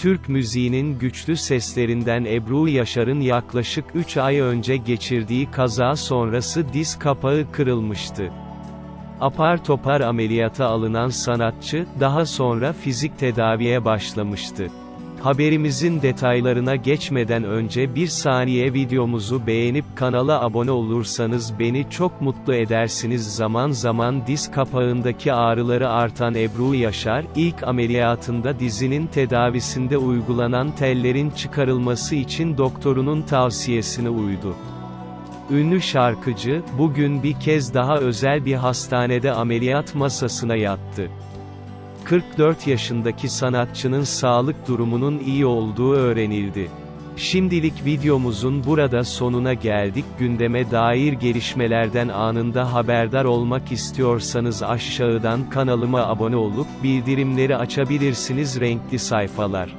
Türk müziğinin güçlü seslerinden Ebru Yaşar'ın yaklaşık 3 ay önce geçirdiği kaza sonrası diz kapağı kırılmıştı. Apar topar ameliyata alınan sanatçı, daha sonra fizik tedaviye başlamıştı. Haberimizin detaylarına geçmeden önce bir saniye videomuzu beğenip kanala abone olursanız beni çok mutlu edersiniz. Zaman zaman diz kapağındaki ağrıları artan Ebru Yaşar, ilk ameliyatında dizinin tedavisinde uygulanan tellerin çıkarılması için doktorunun tavsiyesine uydu. Ünlü şarkıcı, bugün bir kez daha özel bir hastanede ameliyat masasına yattı. 44 yaşındaki sanatçının sağlık durumunun iyi olduğu öğrenildi. Şimdilik videomuzun burada sonuna geldik. Gündeme dair gelişmelerden anında haberdar olmak istiyorsanız aşağıdan kanalıma abone olup bildirimleri açabilirsiniz renkli sayfalar.